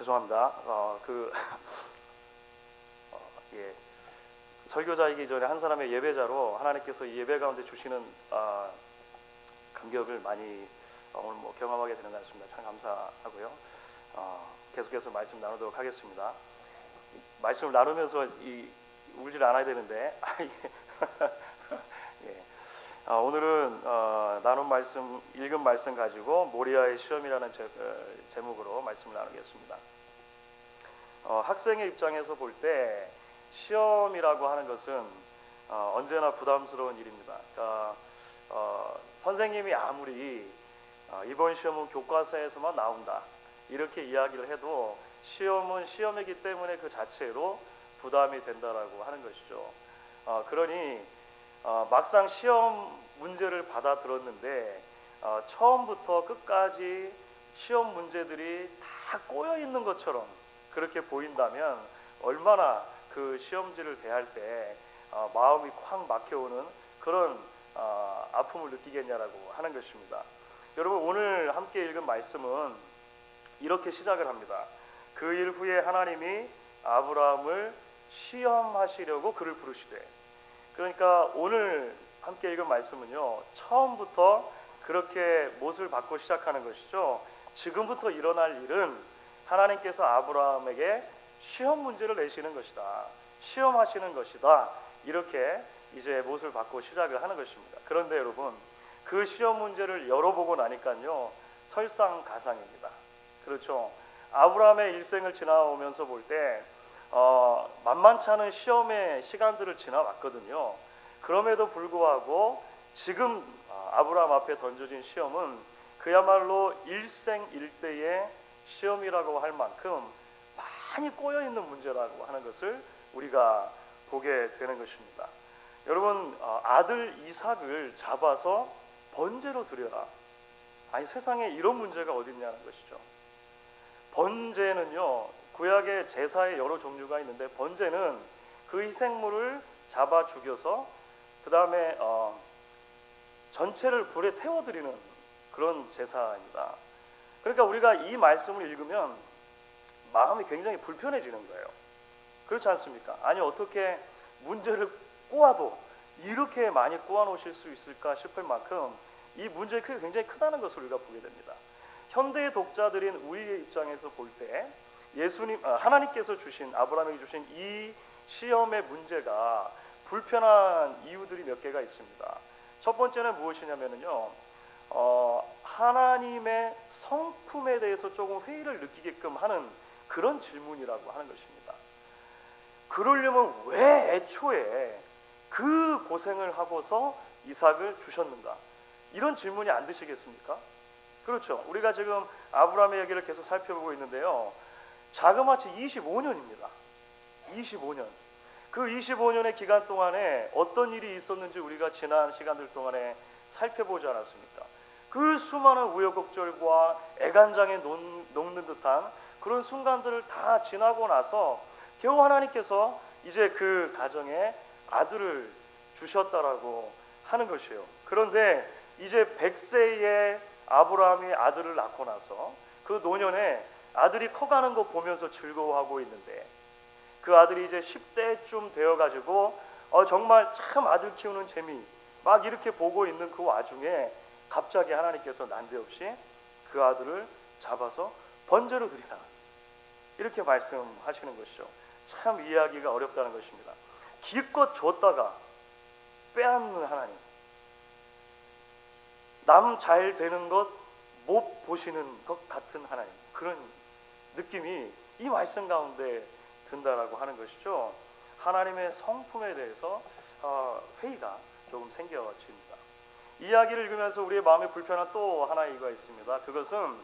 죄송합니다. 어, 그 어, 예. 설교자이기 전에 한 사람의 예배자로 하나님께서 이 예배 가운데 주시는 아, 감격을 많이 어, 오늘 뭐 경험하게 되는 것 같습니다. 참 감사하고요. 어, 계속해서 말씀 나누도록 하겠습니다. 말씀을 나누면서 이 울질 않아야 되는데 아, 예. 오늘은 어, 나눈 말씀 읽은 말씀 가지고 모리아의 시험이라는 제, 어, 제목으로 말씀을 나누겠습니다. 어, 학생의 입장에서 볼 때 시험이라고 하는 것은 어, 언제나 부담스러운 일입니다. 그러니까 어, 선생님이 아무리 어, 이번 시험은 교과서에서만 나온다 이렇게 이야기를 해도 시험은 시험이기 때문에 그 자체로 부담이 된다라고 하는 것이죠. 어, 그러니 어, 막상 시험 문제를 받아 들었는데 어, 처음부터 끝까지 시험 문제들이 다 꼬여 있는 것처럼 그렇게 보인다면 얼마나 그 시험지를 대할 때 어, 마음이 콱 막혀오는 그런 어, 아픔을 느끼겠냐라고 하는 것입니다. 여러분 오늘 함께 읽은 말씀은 이렇게 시작을 합니다. 그 일 후에 하나님이 아브라함을 시험하시려고 그를 부르시되 그러니까 오늘 함께 읽은 말씀은요 처음부터 그렇게 못을 받고 시작하는 것이죠. 지금부터 일어날 일은 하나님께서 아브라함에게 시험 문제를 내시는 것이다. 시험하시는 것이다. 이렇게 이제 못을 받고 시작을 하는 것입니다. 그런데 여러분 그 시험 문제를 열어보고 나니까요 설상가상입니다. 그렇죠. 아브라함의 일생을 지나오면서 볼 때 어, 만만치 않은 시험의 시간들을 지나왔거든요. 그럼에도 불구하고 지금 어, 아브라함 앞에 던져진 시험은 그야말로 일생일대의 시험이라고 할 만큼 많이 꼬여 있는 문제라고 하는 것을 우리가 보게 되는 것입니다. 여러분 어, 아들 이삭을 잡아서 번제로 드려라. 아니 세상에 이런 문제가 어디 있냐는 것이죠. 번제는요 구약의 제사의 여러 종류가 있는데 번제는 그 희생물을 잡아 죽여서 그 다음에 어, 전체를 불에 태워드리는 그런 제사입니다. 그러니까 우리가 이 말씀을 읽으면 마음이 굉장히 불편해지는 거예요. 그렇지 않습니까? 아니 어떻게 문제를 꼬아도 이렇게 많이 꼬아 놓으실 수 있을까 싶을 만큼 이 문제의 크기가 굉장히 크다는 것을 우리가 보게 됩니다. 현대의 독자들인 우리의 입장에서 볼 때 예수님 아, 하나님께서 주신 아브라함에게 주신 이 시험의 문제가 불편한 이유들이 몇 개가 있습니다. 첫 번째는 무엇이냐면요. 어, 하나님의 성품에 대해서 조금 회의를 느끼게끔 하는 그런 질문이라고 하는 것입니다. 그러려면 왜 애초에 그 고생을 하고서 이삭을 주셨는가? 이런 질문이 안 드시겠습니까? 그렇죠. 우리가 지금 아브라함의 얘기를 계속 살펴보고 있는데요. 자그마치 25년입니다. 25년. 그 25년의 기간 동안에 어떤 일이 있었는지 우리가 지난 시간들 동안에 살펴보지 않았습니까? 그 수많은 우여곡절과 애간장에 녹는 듯한 그런 순간들을 다 지나고 나서 겨우 하나님께서 이제 그 가정에 아들을 주셨다라고 하는 것이에요. 그런데 이제 100세의 아브라함이 아들을 낳고 나서 그 노년에 아들이 커가는 거 보면서 즐거워하고 있는데 그 아들이 이제 10대쯤 되어 가지고 어, 정말 참 아들 키우는 재미 막 이렇게 보고 있는 그 와중에 갑자기 하나님께서 난데없이 그 아들을 잡아서 번제로 드리라 이렇게 말씀하시는 것이죠. 참 이해하기가 어렵다는 것입니다. 기껏 줬다가 빼앗는 하나님. 남 잘 되는 것 못 보시는 것 같은 하나님. 그런 느낌이 이 말씀 가운데 든다라고 하는 것이죠. 하나님의 성품에 대해서 어, 회의가 조금 생겨집니다. 이야기를 읽으면서 우리의 마음에 불편한 또 하나의 이유가 있습니다. 그것은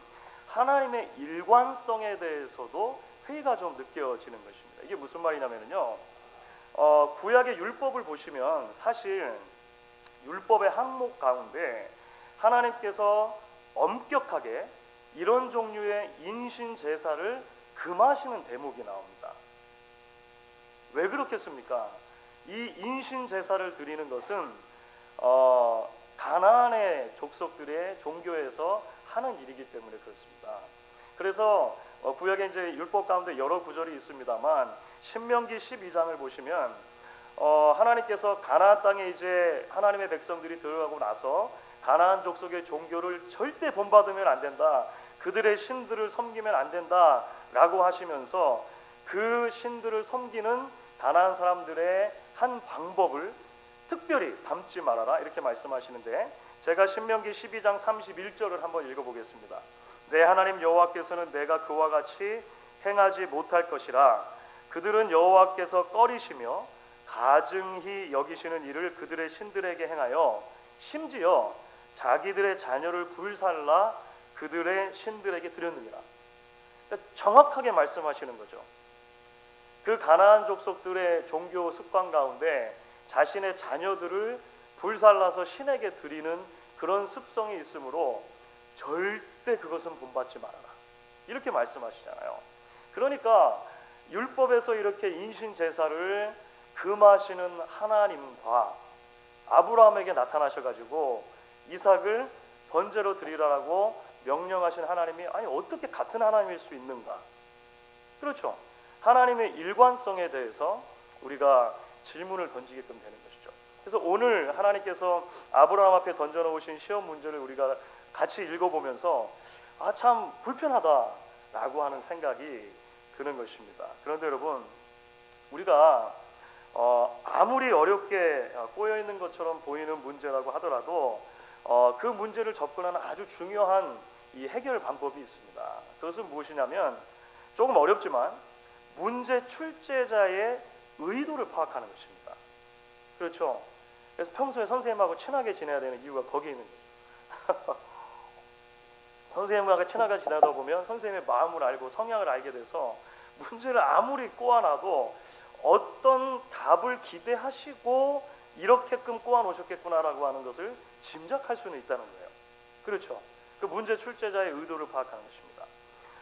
하나님의 일관성에 대해서도 회의가 좀 느껴지는 것입니다. 이게 무슨 말이냐면요. 어, 구약의 율법을 보시면 사실 율법의 항목 가운데 하나님께서 엄격하게 이런 종류의 인신 제사를 금하시는 대목이 나옵니다. 왜 그렇겠습니까? 이 인신 제사를 드리는 것은 어, 가나안의 족속들의 종교에서 하는 일이기 때문에 그렇습니다. 그래서 어, 구약에 이제 율법 가운데 여러 구절이 있습니다만 신명기 12장을 보시면 어, 하나님께서 가나안 땅에 이제 하나님의 백성들이 들어가고 나서 가나안 족속의 종교를 절대 본받으면 안 된다. 그들의 신들을 섬기면 안 된다라고 하시면서 그 신들을 섬기는 가나안 사람들의 한 방법을 특별히 담지 말아라 이렇게 말씀하시는데 제가 신명기 12장 31절을 한번 읽어보겠습니다. 내 하나님 여호와께서는 내가 그와 같이 행하지 못할 것이라 그들은 여호와께서 꺼리시며 가증히 여기시는 일을 그들의 신들에게 행하여 심지어 자기들의 자녀를 불살라 그들의 신들에게 드렸느니라. 그러니까 정확하게 말씀하시는 거죠. 그 가나안 족속들의 종교 습관 가운데 자신의 자녀들을 불살라서 신에게 드리는 그런 습성이 있으므로 절대 그것은 본받지 말아라. 이렇게 말씀하시잖아요. 그러니까 율법에서 이렇게 인신 제사를 금하시는 하나님과 아브라함에게 나타나셔 가지고 이삭을 번제로 드리라라고 명령하신 하나님이 아니 어떻게 같은 하나님일 수 있는가? 그렇죠. 하나님의 일관성에 대해서 우리가 질문을 던지게끔 되는 것이죠. 그래서 오늘 하나님께서 아브라함 앞에 던져 놓으신 시험 문제를 우리가 같이 읽어 보면서 아 참 불편하다라고 하는 생각이 드는 것입니다. 그런데 여러분 우리가 어, 아무리 어렵게 꼬여 있는 것처럼 보이는 문제라고 하더라도 어, 그 문제를 접근하는 아주 중요한 이 해결 방법이 있습니다. 그것은 무엇이냐면 조금 어렵지만 문제 출제자의 의도를 파악하는 것입니다. 그렇죠. 그래서 평소에 선생님하고 친하게 지내야 되는 이유가 거기에 있는 거죠. 선생님하고 친하게 지내다 보면 선생님의 마음을 알고 성향을 알게 돼서 문제를 아무리 꼬아놔도 어떤 답을 기대하시고 이렇게끔 꼬아 놓으셨겠구나라고 하는 것을 짐작할 수는 있다는 거예요. 그렇죠. 그 문제 출제자의 의도를 파악하는 것입니다.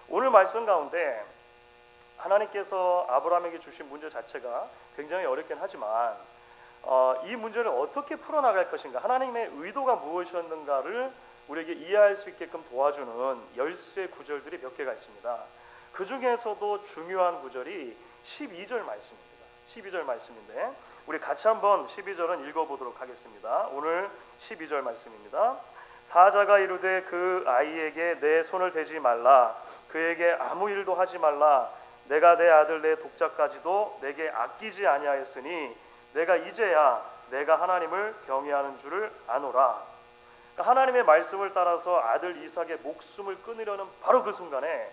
오늘 말씀 가운데 하나님께서 아브라함에게 주신 문제 자체가 굉장히 어렵긴 하지만 어, 이 문제를 어떻게 풀어나갈 것인가 하나님의 의도가 무엇이었는가를 우리에게 이해할 수 있게끔 도와주는 열쇠 구절들이 몇 개가 있습니다. 그 중에서도 중요한 구절이 12절 말씀입니다. 12절 말씀인데 우리 같이 한번 12절은 읽어보도록 하겠습니다. 오늘 12절 말씀입니다. 사자가 이르되 그 아이에게 내 손을 대지 말라. 그에게 아무 일도 하지 말라. 내가 내 아들 내 독자까지도 내게 아끼지 아니하였으니 내가 이제야 내가 하나님을 경외하는 줄을 아노라. 그러니까 하나님의 말씀을 따라서 아들 이삭의 목숨을 끊으려는 바로 그 순간에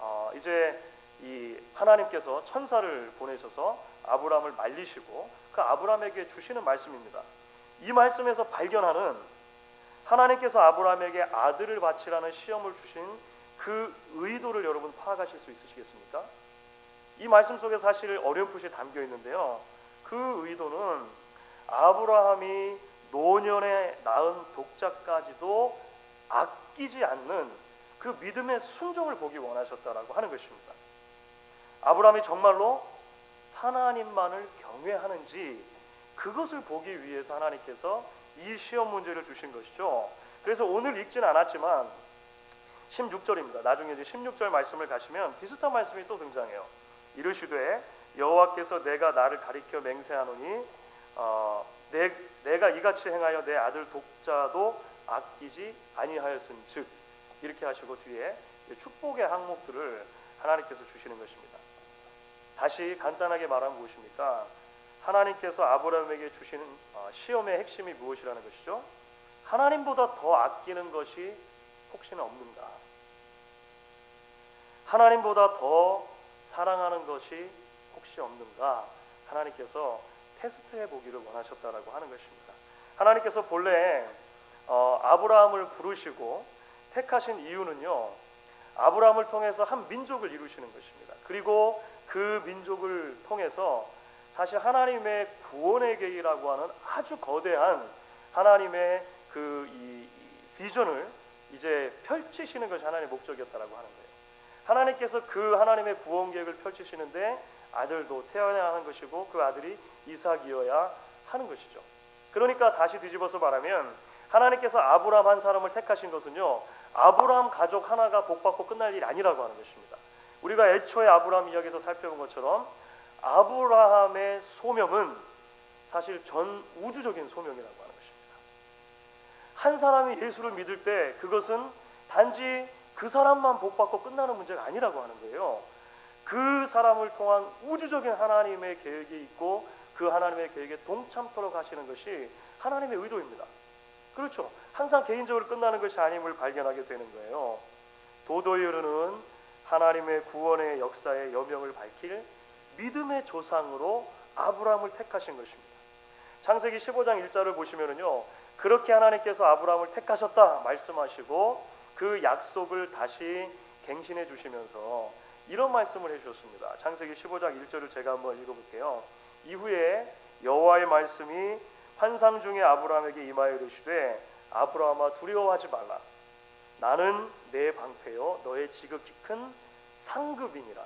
어, 이제 이 하나님께서 천사를 보내셔서 아브라함을 말리시고 그 아브라함에게 주시는 말씀입니다. 이 말씀에서 발견하는 하나님께서 아브라함에게 아들을 바치라는 시험을 주신 그 의도를 여러분 파악하실 수 있으시겠습니까? 이 말씀 속에 사실 어렴풋이 담겨 있는데요. 그 의도는 아브라함이 노년에 낳은 독자까지도 아끼지 않는 그 믿음의 순종을 보기 원하셨다라고 하는 것입니다. 아브라함이 정말로 하나님만을 경외하는지 그것을 보기 위해서 하나님께서 이 시험 문제를 주신 것이죠. 그래서 오늘 읽진 않았지만 16절입니다. 나중에 이제 16절 말씀을 가시면 비슷한 말씀이 또 등장해요. 이르시되 여호와께서 내가 나를 가리켜 맹세하노니 어, 내, 내가 이같이 행하여 내 아들 독자도 아끼지 아니하였은즉 이렇게 하시고 뒤에 축복의 항목들을 하나님께서 주시는 것입니다. 다시 간단하게 말하면 무엇입니까? 하나님께서 아브라함에게 주시는 어, 시험의 핵심이 무엇이라는 것이죠? 하나님보다 더 아끼는 것이 혹시나 없는가? 하나님보다 더 사랑하는 것이 혹시 없는가? 하나님께서 테스트해 보기를 원하셨다라고 하는 것입니다. 하나님께서 본래 어, 아브라함을 부르시고 택하신 이유는요. 아브라함을 통해서 한 민족을 이루시는 것입니다. 그리고 그 민족을 통해서 사실 하나님의 구원의 계획이라고 하는 아주 거대한 하나님의 그 이 비전을 이제 펼치시는 것이 하나님의 목적이었다라고 하는 거예요. 하나님께서 그 하나님의 구원 계획을 펼치시는데 아들도 태어나야 하는 것이고 그 아들이 이삭이어야 하는 것이죠. 그러니까 다시 뒤집어서 말하면 하나님께서 아브라함 한 사람을 택하신 것은요 아브라함 가족 하나가 복받고 끝날 일이 아니라고 하는 것입니다. 우리가 애초에 아브라함 이야기에서 살펴본 것처럼 아브라함의 소명은 사실 전 우주적인 소명이라고 하는 것입니다. 한 사람이 예수를 믿을 때 그것은 단지 그 사람만 복받고 끝나는 문제가 아니라고 하는 거예요. 그 사람을 통한 우주적인 하나님의 계획이 있고 그 하나님의 계획에 동참토록 하시는 것이 하나님의 의도입니다. 그렇죠. 항상 개인적으로 끝나는 것이 아님을 발견하게 되는 거예요. 도도히 흐르는 하나님의 구원의 역사의 여명을 밝힐 믿음의 조상으로 아브라함을 택하신 것입니다. 창세기 15장 1절을 보시면은요. 그렇게 하나님께서 아브라함을 택하셨다 말씀하시고 그 약속을 다시 갱신해 주시면서 이런 말씀을 해 주셨습니다. 창세기 15장 1절을 제가 한번 읽어 볼게요. 이후에 여호와의 말씀이 환상 중에 아브라함에게 임하여 이르시되 아브라함아 두려워하지 말라 나는 내 방패요 너의 지극히 큰 상급이니라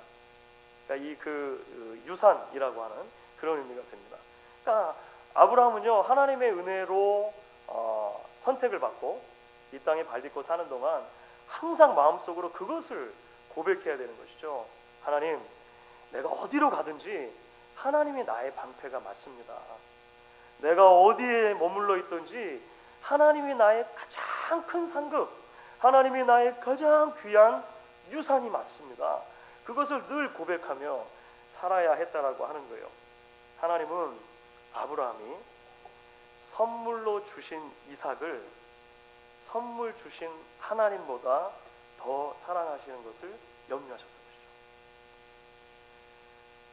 그러니까 이그 유산이라고 하는 그런 의미가 됩니다. 그러니까 아브라함은요 하나님의 은혜로 어, 선택을 받고 이 땅에 발 딛고 사는 동안 항상 마음속으로 그것을 고백해야 되는 것이죠. 하나님, 내가 어디로 가든지 하나님이 나의 방패가 맞습니다. 내가 어디에 머물러 있든지 하나님이 나의 가장 큰 상급, 하나님이 나의 가장 귀한 유산이 맞습니다. 그것을 늘 고백하며 살아야 했다라고 하는 거예요. 하나님은 아브라함이 선물로 주신 이삭을 선물 주신 하나님보다 더 사랑하시는 것을 염려하셨던 것이죠.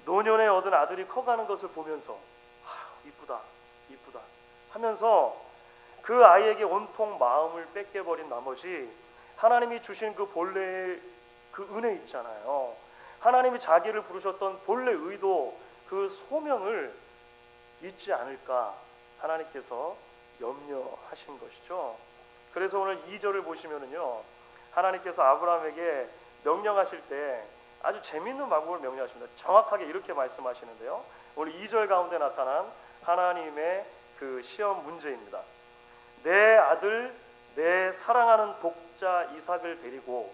노년에 얻은 아들이 커가는 것을 보면서 아, 이쁘다, 이쁘다 하면서 그 아이에게 온통 마음을 뺏겨버린 나머지 하나님이 주신 그 본래의 그 은혜 있잖아요. 하나님이 자기를 부르셨던 본래 의도 그 소명을 잊지 않을까 하나님께서 염려하신 것이죠. 그래서 오늘 2절을 보시면은요. 하나님께서 아브라함에게 명령하실 때 아주 재밌는 방법을 명령하십니다. 정확하게 이렇게 말씀하시는데요. 오늘 2절 가운데 나타난 하나님의 그 시험 문제입니다. 내 아들 내 사랑하는 독자 이삭을 데리고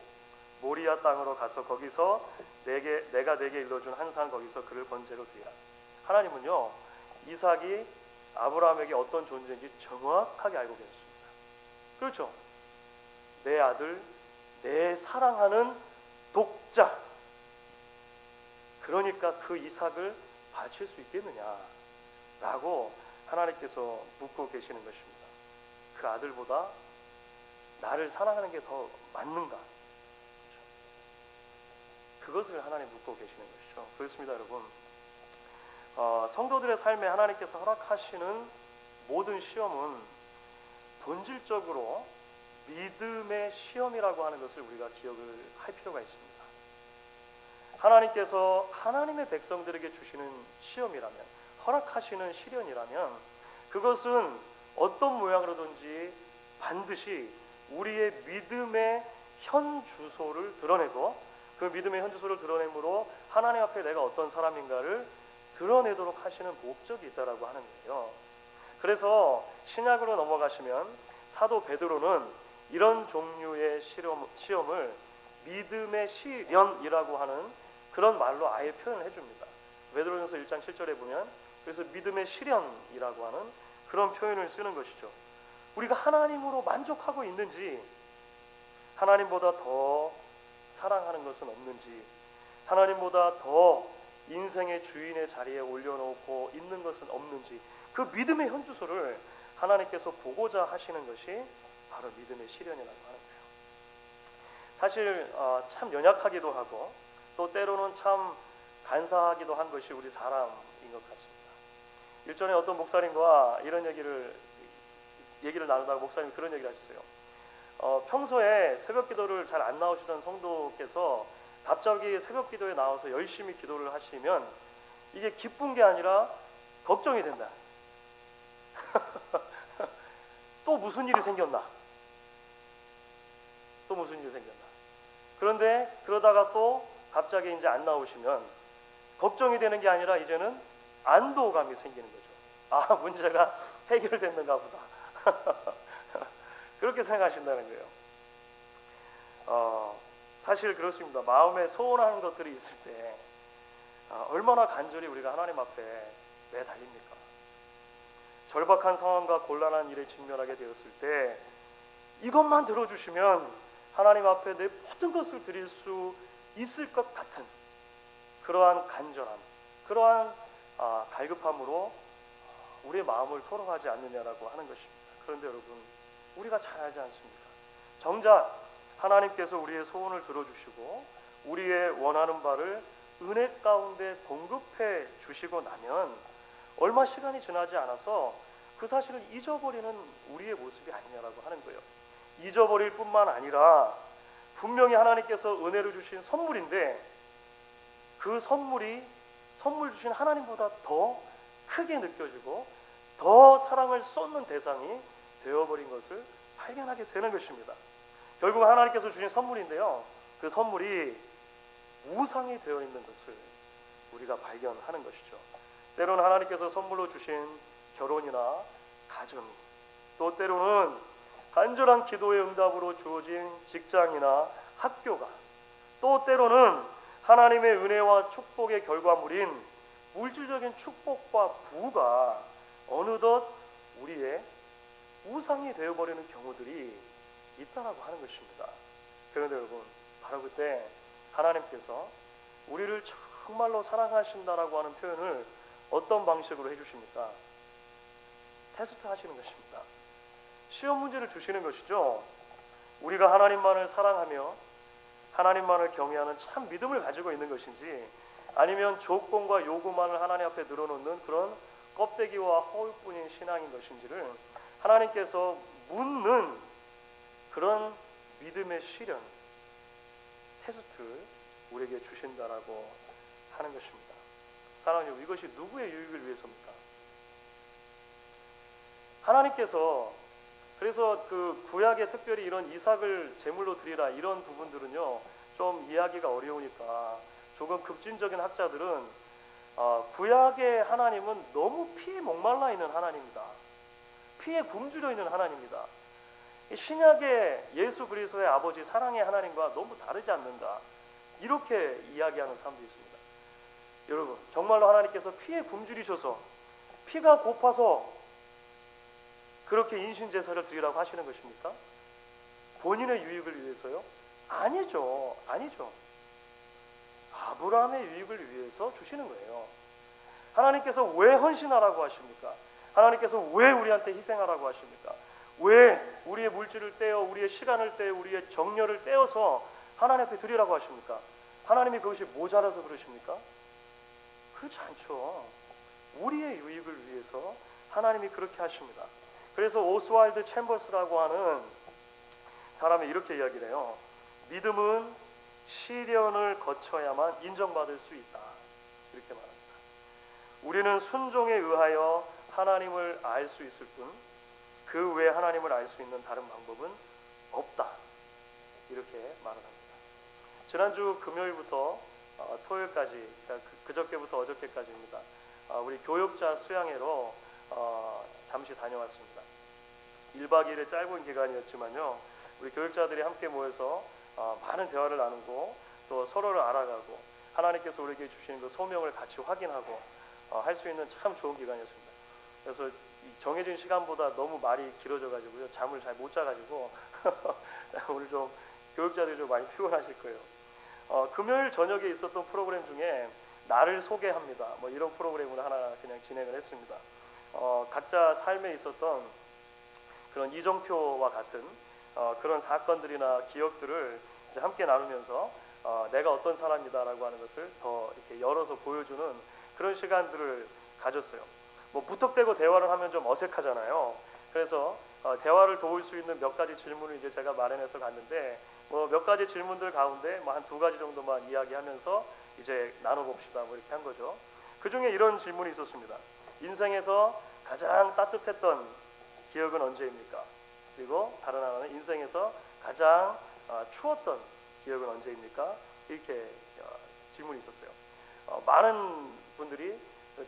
모리아 땅으로 가서 거기서 내게 내가 내게 일러준 한산 거기서 그를 번제로 드리라. 하나님은요 이삭이 아브라함에게 어떤 존재인지 정확하게 알고 계셨습니다. 그렇죠? 내 아들, 내 사랑하는 독자. 그러니까 그 이삭을 바칠 수 있겠느냐라고 하나님께서 묻고 계시는 것입니다. 그 아들보다 나를 사랑하는 게 더 맞는가? 그것을 하나님 묻고 계시는 것이죠. 그렇습니다, 여러분. 어, 성도들의 삶에 하나님께서 허락하시는 모든 시험은 본질적으로 믿음의 시험이라고 하는 것을 우리가 기억을 할 필요가 있습니다. 하나님께서 하나님의 백성들에게 주시는 시험이라면 허락하시는 시련이라면 그것은 어떤 모양으로든지 반드시 우리의 믿음의 현 주소를 드러내고 그 믿음의 현 주소를 드러내므로 하나님 앞에 내가 어떤 사람인가를 드러내도록 하시는 목적이 있다라고 하는 거예요. 그래서 신약으로 넘어가시면 사도 베드로는 이런 종류의 시험, 시험을 믿음의 시련이라고 하는 그런 말로 아예 표현을 해줍니다. 베드로전서 1장 7절에 보면 그래서 믿음의 시련이라고 하는 그런 표현을 쓰는 것이죠. 우리가 하나님으로 만족하고 있는지 하나님보다 더 사랑하는 것은 없는지 하나님보다 더 인생의 주인의 자리에 올려놓고 있는 것은 없는지 그 믿음의 현주소를 하나님께서 보고자 하시는 것이 바로 믿음의 시련이라고 하는 거예요. 사실 어, 참 연약하기도 하고 또 때로는 참 간사하기도 한 것이 우리 사람인 것 같습니다. 일전에 어떤 목사님과 이런 얘기를 얘기를 나누다가 목사님 그런 얘기를 하셨어요. 어, 평소에 새벽 기도를 잘 안 나오시던 성도께서 갑자기 새벽 기도에 나와서 열심히 기도를 하시면 이게 기쁜 게 아니라 걱정이 된다. 또 무슨 일이 생겼나? 또 무슨 일이 생겼나? 그런데 그러다가 또 갑자기 이제 안 나오시면 걱정이 되는 게 아니라 이제는 안도감이 생기는 거죠. 아, 문제가 해결됐는가 보다. 그렇게 생각하신다는 거예요. 어, 사실 그렇습니다. 마음에 소원하는 것들이 있을 때 아, 얼마나 간절히 우리가 하나님 앞에 매달립니까? 절박한 상황과 곤란한 일에 직면하게 되었을 때 이것만 들어주시면 하나님 앞에 내 모든 것을 드릴 수 있을 것 같은 그러한 간절함, 그러한 아, 갈급함으로 우리의 마음을 토로하지 않느냐라고 하는 것입니다. 그런데 여러분, 우리가 잘 알지 않습니까? 정작 하나님께서 우리의 소원을 들어주시고 우리의 원하는 바를 은혜 가운데 공급해 주시고 나면 얼마 시간이 지나지 않아서 그 사실을 잊어버리는 우리의 모습이 아니냐라고 하는 거예요. 잊어버릴 뿐만 아니라 분명히 하나님께서 은혜를 주신 선물인데 그 선물이 선물 주신 하나님보다 더 크게 느껴지고 더 사랑을 쏟는 대상이 되어버린 것을 발견하게 되는 것입니다. 결국 하나님께서 주신 선물인데요. 그 선물이 우상이 되어 있는 것을 우리가 발견하는 것이죠. 때로는 하나님께서 선물로 주신 결혼이나 가정이 또 때로는 간절한 기도의 응답으로 주어진 직장이나 학교가 또 때로는 하나님의 은혜와 축복의 결과물인 물질적인 축복과 부가 어느덧 우리의 우상이 되어버리는 경우들이 있다라고 하는 것입니다. 그런데 여러분 바로 그때 하나님께서 우리를 정말로 사랑하신다라고 하는 표현을 어떤 방식으로 해주십니까? 테스트 하시는 것입니다. 시험 문제를 주시는 것이죠. 우리가 하나님만을 사랑하며 하나님만을 경외하는 참 믿음을 가지고 있는 것인지 아니면 조건과 요구만을 하나님 앞에 늘어놓는 그런 껍데기와 허울뿐인 신앙인 것인지를 하나님께서 묻는 그런 믿음의 시련 테스트를 우리에게 주신다라고 하는 것입니다. 여러분, 이것이 누구의 유익을 위해서입니까? 하나님께서 그래서 그 구약에 특별히 이런 이삭을 제물로 드리라 이런 부분들은요 좀 이해하기가 어려우니까 조금 급진적인 학자들은 어, 구약의 하나님은 너무 피에 목말라 있는 하나님이다. 피에 굶주려 있는 하나님이다. 이 신약의 예수 그리스도의 아버지 사랑의 하나님과 너무 다르지 않는가 이렇게 이야기하는 사람도 있습니다. 여러분 정말로 하나님께서 피에 굶주리셔서 피가 고파서 그렇게 인신 제사를 드리라고 하시는 것입니까? 본인의 유익을 위해서요? 아니죠, 아니죠. 아브라함의 유익을 위해서 주시는 거예요. 하나님께서 왜 헌신하라고 하십니까? 하나님께서 왜 우리한테 희생하라고 하십니까? 왜 우리의 물질을 떼어 우리의 시간을 떼어 우리의 정열을 떼어서 하나님 앞에 드리라고 하십니까? 하나님이 그것이 모자라서 그러십니까? 그렇지 않죠. 우리의 유익을 위해서 하나님이 그렇게 하십니다. 그래서 오스왈드 챔버스라고 하는 사람이 이렇게 이야기를 해요. 믿음은 시련을 거쳐야만 인정받을 수 있다. 이렇게 말합니다. 우리는 순종에 의하여 하나님을 알 수 있을 뿐, 그 외에 하나님을 알 수 있는 다른 방법은 없다. 이렇게 말을 합니다. 지난주 금요일부터 어, 토요일까지, 그러니까 그- 그저께부터 어저께까지입니다. 어, 우리 교육자 수양회로 어, 잠시 다녀왔습니다. 1박 2일의 짧은 기간이었지만요. 우리 교육자들이 함께 모여서 어, 많은 대화를 나누고 또 서로를 알아가고 하나님께서 우리에게 주시는 그 소명을 같이 확인하고 어, 할수 있는 참 좋은 기간이었습니다. 그래서 이 정해진 시간보다 너무 말이 길어져 가지고요. 잠을 잘 못 자가지고 오늘 좀 교육자들이 좀 많이 피곤하실 거예요. 어, 금요일 저녁에 있었던 프로그램 중에 나를 소개합니다. 뭐 이런 프로그램을 하나 그냥 진행을 했습니다. 어, 각자 삶에 있었던 그런 이정표와 같은 어, 그런 사건들이나 기억들을 함께 나누면서 어, 내가 어떤 사람이다라고 하는 것을 더 이렇게 열어서 보여주는 그런 시간들을 가졌어요. 뭐 무턱대고 대화를 하면 좀 어색하잖아요. 그래서 어, 대화를 도울 수 있는 몇 가지 질문을 이제 제가 마련해서 갔는데 뭐 몇 가지 질문들 가운데 뭐 한 두 가지 정도만 이야기하면서 이제 나눠봅시다 뭐 이렇게 한 거죠. 그 중에 이런 질문이 있었습니다. 인생에서 가장 따뜻했던 기억은 언제입니까? 그리고 다른 하나는 인생에서 가장 어, 추웠던 기억은 언제입니까? 이렇게 어, 질문이 있었어요. 어, 많은 분들이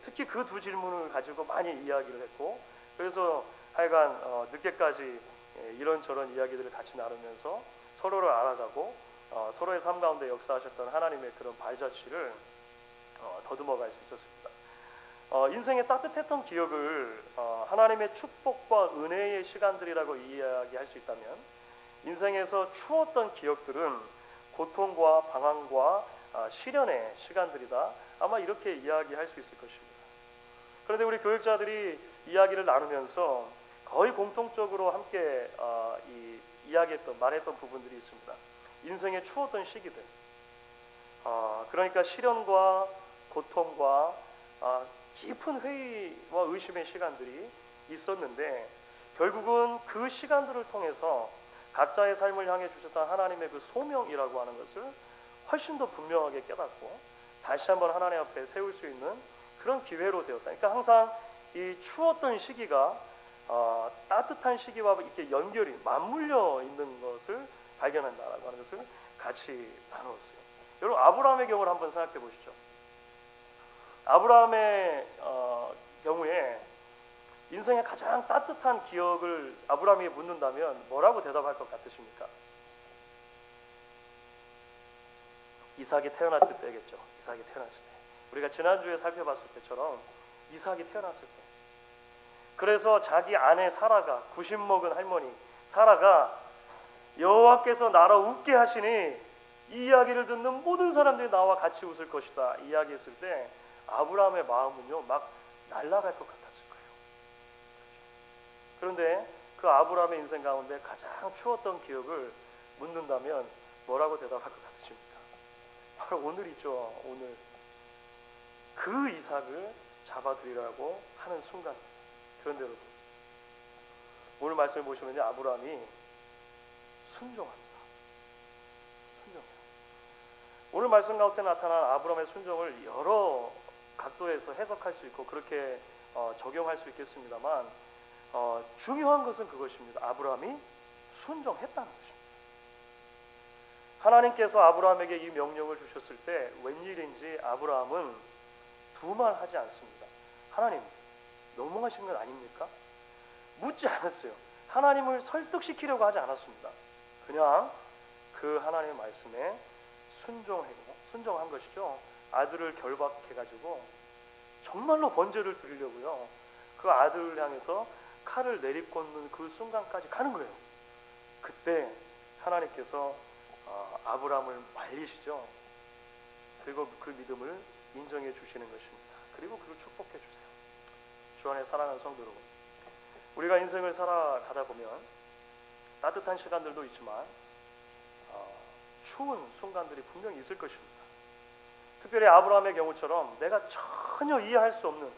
특히 그 두 질문을 가지고 많이 이야기를 했고 그래서 하여간 어, 늦게까지 예, 이런저런 이야기들을 같이 나누면서 서로를 알아가고 어, 서로의 삶 가운데 역사하셨던 하나님의 그런 발자취를 어, 더듬어갈 수 있었습니다. 어, 인생의 따뜻했던 기억을 어, 하나님의 축복과 은혜의 시간들이라고 이야기할 수 있다면 인생에서 추웠던 기억들은 고통과 방황과 아, 시련의 시간들이다. 아마 이렇게 이야기할 수 있을 것입니다. 그런데 우리 교육자들이 이야기를 나누면서 거의 공통적으로 함께 어, 이 이야기했던 말했던 부분들이 있습니다. 인생의 추웠던 시기들, 어, 그러니까 시련과 고통과 아, 깊은 회의와 의심의 시간들이 있었는데 결국은 그 시간들을 통해서 각자의 삶을 향해 주셨던 하나님의 그 소명이라고 하는 것을 훨씬 더 분명하게 깨닫고 다시 한번 하나님 앞에 세울 수 있는 그런 기회로 되었다. 그러니까 항상 이 추웠던 시기가 어, 따뜻한 시기와 이렇게 연결이 맞물려 있는 것을 발견한다라고 하는 것을 같이 나누었어요. 여러분 아브라함의 경우를 한번 생각해 보시죠. 아브라함의 어, 경우에 인생의 가장 따뜻한 기억을 아브라함이 묻는다면 뭐라고 대답할 것 같으십니까? 이삭이 태어났을 때겠죠. 이삭이 태어났을 때. 우리가 지난주에 살펴봤을 때처럼 이삭이 태어났을 때. 그래서 자기 아내 사라가 90 먹은 할머니 사라가 여호와께서 나라 웃게 하시니 이 이야기를 듣는 모든 사람들이 나와 같이 웃을 것이다. 이야기했을 때 아브라함의 마음은요 막 날아갈 것 같았을 거예요. 그런데 그 아브라함의 인생 가운데 가장 추웠던 기억을 묻는다면 뭐라고 대답할 것 같으십니까? 바로 오늘이죠. 오늘 그 이삭을 잡아드리라고 하는 순간. 그런데 여러분 오늘 말씀을 보시면요 아브라함이 순종합니다. 순종해요. 오늘 말씀 가운데 나타난 아브라함의 순종을 여러 각도에서 해석할 수 있고 그렇게 어, 적용할 수 있겠습니다만 어, 중요한 것은 그것입니다. 아브라함이 순종했다는 것입니다. 하나님께서 아브라함에게 이 명령을 주셨을 때 웬일인지 아브라함은 두말 하지 않습니다. 하나님 너무하신 건 아닙니까? 묻지 않았어요. 하나님을 설득시키려고 하지 않았습니다. 그냥 그 하나님의 말씀에 순종하고 순종한 것이죠. 아들을 결박해 가지고 정말로 번제를 드리려고요. 그 아들을 향해서 칼을 내리꽂는 그 순간까지 가는 거예요. 그때 하나님께서 어, 아브라함을 말리시죠. 그리고 그 믿음을 인정해 주시는 것입니다. 그리고 그를 축복해 주세요. 주 안에 사랑하는 성도 여러분, 우리가 인생을 살아가다 보면 따뜻한 시간들도 있지만 어, 추운 순간들이 분명히 있을 것입니다. 특별히 아브라함의 경우처럼 내가 전혀 이해할 수 없는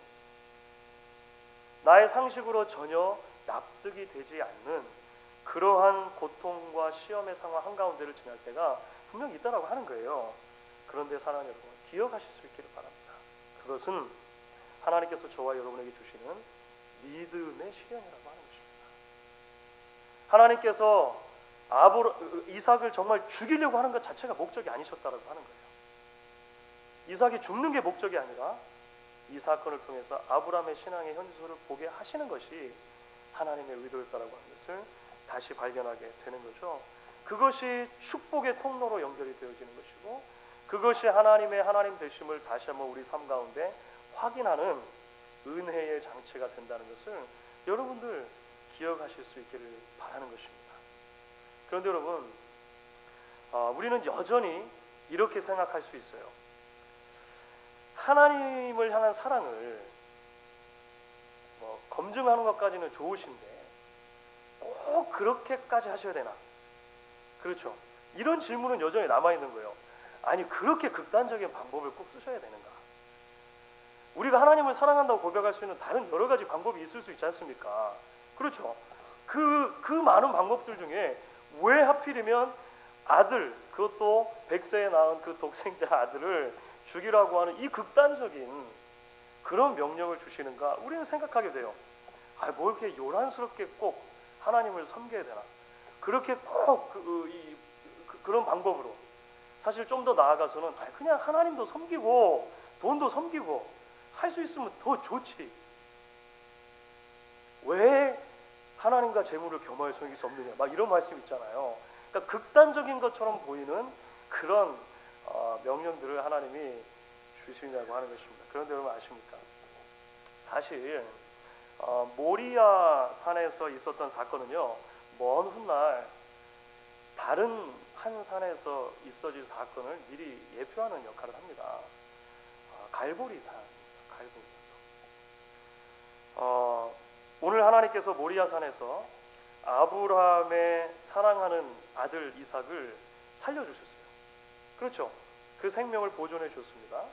나의 상식으로 전혀 납득이 되지 않는 그러한 고통과 시험의 상황 한가운데를 지날 때가 분명히 있다라고 하는 거예요. 그런데 사랑하는 여러분 기억하실 수 있기를 바랍니다. 그것은 하나님께서 저와 여러분에게 주시는 믿음의 시련이라고 하는 것입니다. 하나님께서 아브라 이삭을 정말 죽이려고 하는 것 자체가 목적이 아니셨다라고 하는 거예요. 이삭이 죽는 게 목적이 아니라 이 사건을 통해서 아브라함의 신앙의 현주소를 보게 하시는 것이 하나님의 의도였다라고 하는 것을 다시 발견하게 되는 거죠. 그것이 축복의 통로로 연결이 되어지는 것이고 그것이 하나님의 하나님 되심을 다시 한번 우리 삶 가운데 확인하는 은혜의 장치가 된다는 것을 여러분들 기억하실 수 있기를 바라는 것입니다. 그런데 여러분, 어, 우리는 여전히 이렇게 생각할 수 있어요. 하나님을 향한 사랑을 뭐 검증하는 것까지는 좋으신데 꼭 그렇게까지 하셔야 되나? 그렇죠. 이런 질문은 여전히 남아 있는 거예요. 아니 그렇게 극단적인 방법을 꼭 쓰셔야 되는가? 우리가 하나님을 사랑한다고 고백할 수 있는 다른 여러 가지 방법이 있을 수 있지 않습니까? 그렇죠. 그, 그 많은 방법들 중에 왜 하필이면 아들, 그것도 백세에 낳은 그 독생자 아들을 죽이라고 하는 이 극단적인 그런 명령을 주시는가? 우리는 생각하게 돼요. 아, 뭐 이렇게 요란스럽게 꼭 하나님을 섬겨야 되나? 그렇게 꼭 그, 이, 그, 그런 방법으로 사실 좀 더 나아가서는 아, 그냥 하나님도 섬기고 돈도 섬기고 할 수 있으면 더 좋지. 왜 하나님과 재물을 겸하여 섬길 수 없느냐? 막 이런 말씀 있잖아요. 그러니까 극단적인 것처럼 보이는 그런 어, 명령들을 하나님이 주시냐고 하는 것입니다. 그런데 여러분 아십니까? 사실 어, 모리아 산에서 있었던 사건은요 먼 훗날 다른 한 산에서 있어질 사건을 미리 예표하는 역할을 합니다. 어, 갈보리 산, 갈보리. 어, 오늘 하나님께서 모리아 산에서 아브라함의 사랑하는 아들 이삭을 살려주셨어요. 그렇죠. 그 생명을 보존해 주셨습니다.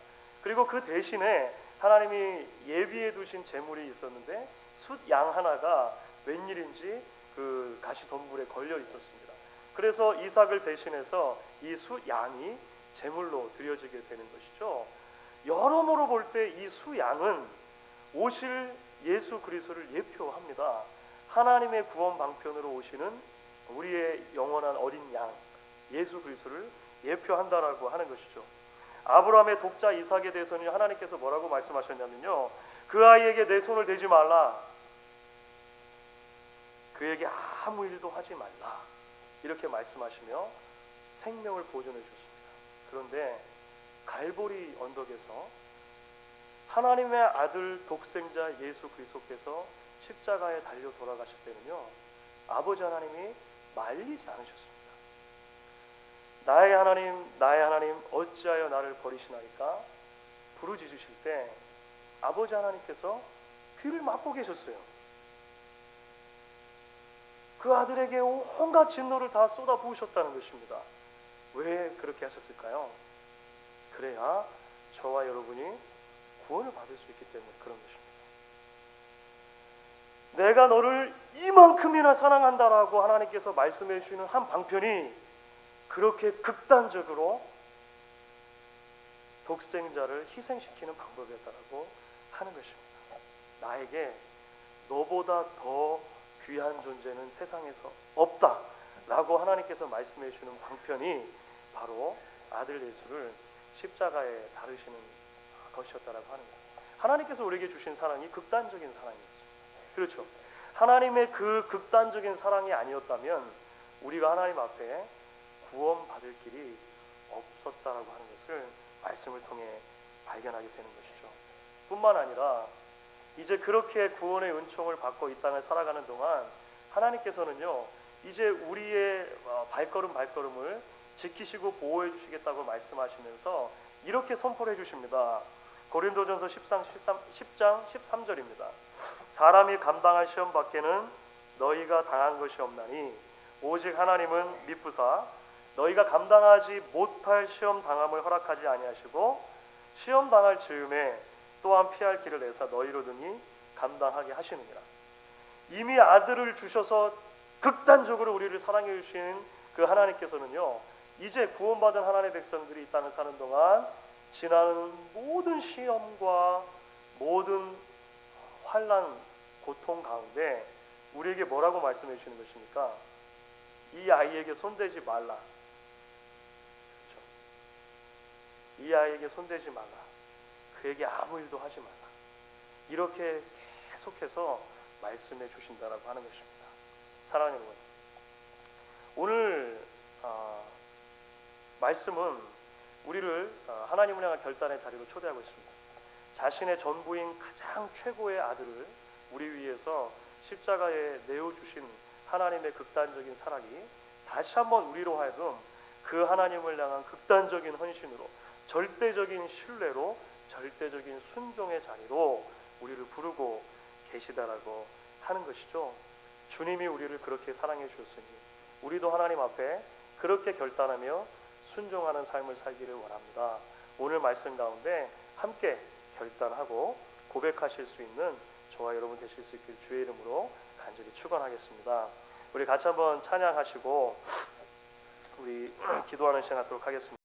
그리고 그 대신에 하나님이 예비해 두신 재물이 있었는데 숫 양 하나가 웬일인지 그 가시 덤불에 걸려 있었습니다. 그래서 이삭을 대신해서 이숫 양이 제물로 드려지게 되는 것이죠. 여러모로 볼 때 이 수 양은 오실 예수 그리스도를 예표합니다. 하나님의 구원 방편으로 오시는 우리의 영원한 어린 양 예수 그리스도를 예표한다라고 하는 것이죠. 아브라함의 독자 이삭에 대해서는 하나님께서 뭐라고 말씀하셨냐면요. 그 아이에게 내 손을 대지 말라. 그에게 아무 일도 하지 말라. 이렇게 말씀하시며 생명을 보존해 주셨습니다. 그런데 갈보리 언덕에서 하나님의 아들 독생자 예수 그리스도께서 십자가에 달려 돌아가실 때는요. 아버지 하나님이 말리지 않으셨습니다. 나의 하나님, 나의 하나님, 어찌하여 나를 버리시나이까? 부르짖으실 때 아버지 하나님께서 귀를 막고 계셨어요. 그 아들에게 온갖 진노를 다 쏟아 부으셨다는 것입니다. 왜 그렇게 하셨을까요? 그래야 저와 여러분이 구원을 받을 수 있기 때문에 그런 것입니다. 내가 너를 이만큼이나 사랑한다라고 하나님께서 말씀해 주시는 한 방편이 그렇게 극단적으로 독생자를 희생시키는 방법이었다라고 하는 것입니다. 나에게 너보다 더 귀한 존재는 세상에서 없다라고 하나님께서 말씀해 주시는 방편이 바로 아들 예수를 십자가에 다루시는 것이었다라고 하는 거예요. 하나님께서 우리에게 주신 사랑이 극단적인 사랑이었습니다. 그렇죠. 하나님의 그 극단적인 사랑이 아니었다면 우리가 하나님 앞에 구원받을 길이 없었다라고 하는 것을 말씀을 통해 발견하게 되는 것이죠. 뿐만 아니라 이제 그렇게 구원의 은총을 받고 이 땅을 살아가는 동안 하나님께서는요 이제 우리의 어, 발걸음 발걸음을 지키시고 보호해 주시겠다고 말씀하시면서 이렇게 선포를 해 주십니다. 고린도전서 10장 13, 10장 13절입니다. 사람이 감당할 시험 밖에는 너희가 당한 것이 없나니 오직 하나님은 미쁘사 너희가 감당하지 못할 시험 당함을 허락하지 아니하시고 시험 당할 즈음에 또한 피할 길을 내사 너희로 등이 감당하게 하시느니라. 이미 아들을 주셔서 극단적으로 우리를 사랑해 주시는 그 하나님께서는요. 이제 구원받은 하나님의 백성들이 이 땅을 사는 동안 지나는 모든 시험과 모든 환란, 고통 가운데 우리에게 뭐라고 말씀해 주시는 것입니까? 이 아이에게 손대지 말라. 그렇죠? 이 아이에게 손대지 말라. 그에게 아무 일도 하지 말라. 이렇게 계속해서 말씀해 주신다라고 하는 것입니다. 사랑하는 여러분, 오늘 어, 말씀은 우리를 어, 하나님을 향한 결단의 자리로 초대하고 있습니다. 자신의 전부인 가장 최고의 아들을 우리 위해서 십자가에 내어 주신 하나님의 극단적인 사랑이 다시 한번 우리로 하여금 그 하나님을 향한 극단적인 헌신으로 절대적인 신뢰로 절대적인 순종의 자리로 우리를 부르고 계시다라고 하는 것이죠. 주님이 우리를 그렇게 사랑해 주셨으니 우리도 하나님 앞에 그렇게 결단하며 순종하는 삶을 살기를 원합니다. 오늘 말씀 가운데 함께 결단하고 고백하실 수 있는 저와 여러분 되실 수 있길 주의 이름으로 간절히 축원하겠습니다. 우리 같이 한번 찬양하시고 우리 기도하는 시간 갖도록 하겠습니다.